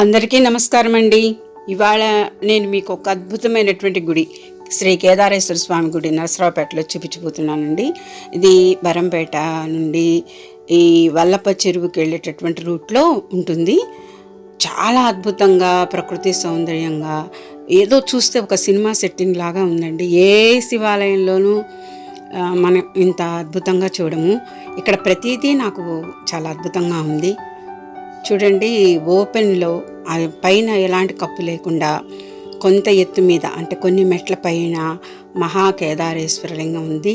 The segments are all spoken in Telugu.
అందరికీ నమస్కారం అండి. ఇవాళ నేను మీకు ఒక అద్భుతమైనటువంటి గుడి శ్రీ కేదారేశ్వర స్వామి గుడి నరసరావుపేటలో చూపించబోతున్నానండి. ఇది బరంపేట నుండి ఈ వల్లప్ప చెరువుకి వెళ్ళేటటువంటి రూట్లో ఉంటుంది. చాలా అద్భుతంగా ప్రకృతి సౌందర్యంగా ఏదో చూస్తే ఒక సినిమా సెట్టింగ్ లాగా ఉందండి. ఏ శివాలయంలోనూ మనం ఇంత అద్భుతంగా చూడము. ఇక్కడ ప్రతిదీ నాకు చాలా అద్భుతంగా ఉంది. చూడండి ఓపెన్లో పైన ఎలాంటి కప్పు లేకుండా కొంత ఎత్తు మీద అంటే కొన్ని మెట్ల పైన మహా కేదారేశ్వరలింగం ఉంది.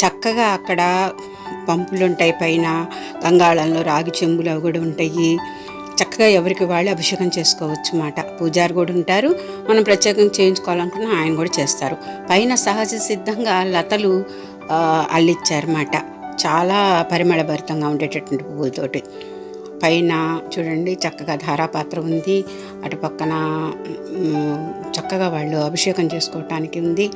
చక్కగా అక్కడ పంపులు ఉంటాయి పైన గంగాళంలో రాగి చెంబులు అవి కూడా ఉంటాయి. చక్కగా ఎవరికి వాళ్ళు అభిషేకం చేసుకోవచ్చు అన్నమాట పూజారి కూడా ఉంటారు. మనం ప్రత్యేకంగా చేయించుకోవాలనుకున్న ఆయన కూడా చేస్తారు. పైన సహజ సిద్ధంగా లతలు అల్లిచ్చారన్నమాట చాలా పరిమళభరితంగా ఉండేటటువంటి పువ్వులతోటి. పైన చూడండి చక్కగా ధారాపాత్ర ఉంది. అటు పక్కన చక్కగా వాళ్ళు అభిషేకం చేసుకోవటానికి ఉంది.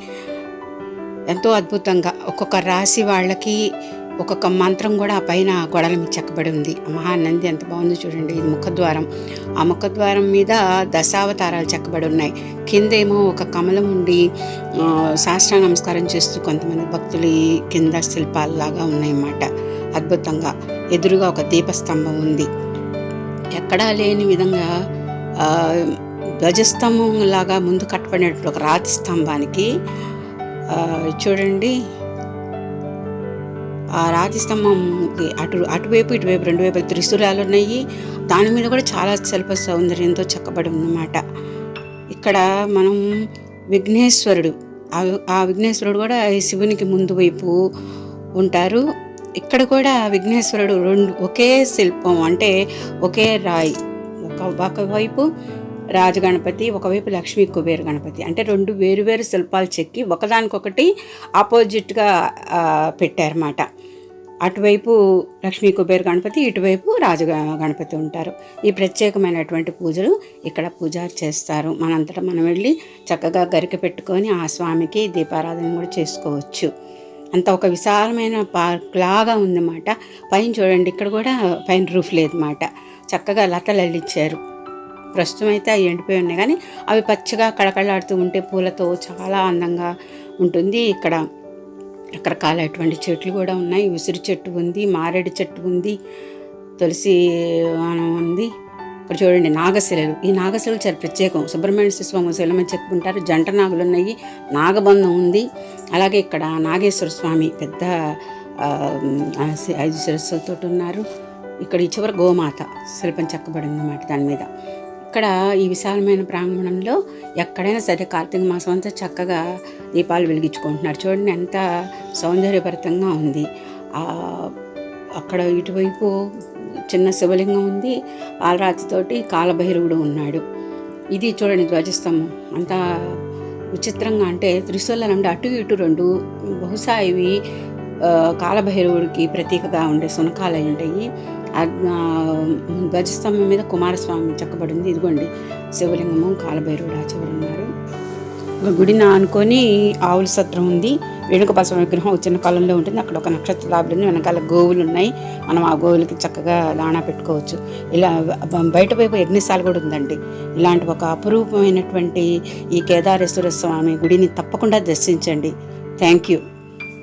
ఎంతో అద్భుతంగా ఒక్కొక్క రాశి వాళ్ళకి ఒక్కొక్క మంత్రం కూడా ఆ పైన గొడల మీద చెక్కబడి ఉంది. మహానంది ఎంత బాగుందో చూడండి. ఇది ముఖద్వారం. ఆ ముఖద్వారం మీద దశావతారాలు చెక్కబడి ఉన్నాయి. కిందేమో ఒక కమలం ఉండి శాస్త్ర నమస్కారం చేస్తూ కొంతమంది భక్తులు కింద శిల్పాలలాగా ఉన్నాయన్నమాట. అద్భుతంగా. ఎదురుగా ఒక దీపస్తంభం ఉంది. ఎక్కడా లేని విధంగా ధ్వజస్తంభం లాగా ముందు కట్టబడినట్టు ఒక రాతి స్తంభానికి చూడండి. ఆ రాతి స్తంభం అటు అటువైపు ఇటువైపు రెండు వైపు త్రిశూలాలు ఉన్నాయి. దాని మీద కూడా చాలా శిల్ప సౌందర్యంతో చక్కబడి ఉందన్నమాట. ఇక్కడ మనం విఘ్నేశ్వరుడు ఆ- విఘ్నేశ్వరుడు కూడా ఈ శివునికి ముందు వైపు ఉంటారు. ఇక్కడ కూడా విఘ్నేశ్వరుడు రెండు ఒకే శిల్పం అంటే ఒకే రాయి. ఒక ఒకవైపు రాజగణపతి ఒకవైపు లక్ష్మీ కుబేర గణపతి. అంటే రెండు వేరువేరు శిల్పాలు చెక్కి ఒకదానికొకటి ఆపోజిట్గా పెట్టారన్నమాట. అటువైపు లక్ష్మీ కుబేర గణపతి ఇటువైపు రాజ గణపతి ఉంటారు. ఈ ప్రత్యేకమైనటువంటి పూజలు ఇక్కడ పూజారి చేస్తారు. మనంతటా మనం వెళ్ళి చక్కగా గరిక పెట్టుకొని ఆ స్వామికి దీపారాధన కూడా చేసుకోవచ్చు. అంత ఒక విశాలమైన పార్క్ లాగా ఉందన్నమాట. పైన చూడండి ఇక్కడ కూడా పైన రూఫ్ లేదన్నమాట. చక్కగా లతలు అల్లిచ్చారు ప్రస్తుతం అయితే అవి ఎండిపోయి ఉన్నాయి. కానీ అవి పచ్చగా కళకళలాడుతూ ఉంటే పూలతో చాలా అందంగా ఉంటుంది. ఇక్కడ రకరకాలైనటువంటి చెట్లు కూడా ఉన్నాయి. ఉసిరి చెట్టు ఉంది మారేడు చెట్టు ఉంది తులసి ఉంది. ఇక్కడ చూడండి నాగశిలలు. ఈ నాగశిలలు చాలా ప్రత్యేకం. సుబ్రహ్మణ్య స్వామి శిలమని చెప్పుకుంటారు. జంట నాగులు ఉన్నాయి. నాగబంధం ఉంది. అలాగే ఇక్కడ నాగేశ్వర స్వామి పెద్ద ఐదు శిరస్సులతో ఉన్నారు. ఇక్కడ ఈ చివర గోమాత శిల్పం చెక్కబడి అన్నమాట దాని మీద. ఇక్కడ ఈ విశాలమైన ప్రాంగణంలో ఎక్కడైనా సరే కార్తీక మాసం అంతా చక్కగా దీపాలు వెలిగించుకుంటున్నారు. చూడండి ఎంత సౌందర్యభరితంగా ఉంది. అక్కడ ఇటువైపు చిన్న శివలింగం ఉంది. పాలరాతితోటి కాలభైరవుడు ఉన్నాడు. ఇది చూడండి ధ్వజస్తంభం. అంత విచిత్రంగా అంటే త్రిశూలం అంటే అటు ఇటు రెండు బహుశా ఇవి కాలభైరవుడికి ప్రతీకగా ఉండే సునకాలు అయి ఉంటాయి. ఆ ధ్వజస్తంభం మీద కుమారస్వామి చెక్కబడింది. ఇదిగోండి శివలింగము కాలభైరవుడు ఆ ఉన్నారు గుడిని ఆనుకొని ఆవుల సత్రం ఉంది. వేణుక బసవ విగ్రహం చిన్న కాలంలో ఉంటుంది. అక్కడ ఒక నక్షత్ర లాభులు ఉంది వెనకాల గోవులు ఉన్నాయి. మనం ఆ గోవులకి చక్కగా దాణా పెట్టుకోవచ్చు. ఇలా బయట వైపు యజ్ఞశాల కూడా ఉందండి. ఇలాంటి ఒక అపురూపమైనటువంటి ఈ కేదారేశ్వర స్వామి గుడిని తప్పకుండా దర్శించండి. Thank you.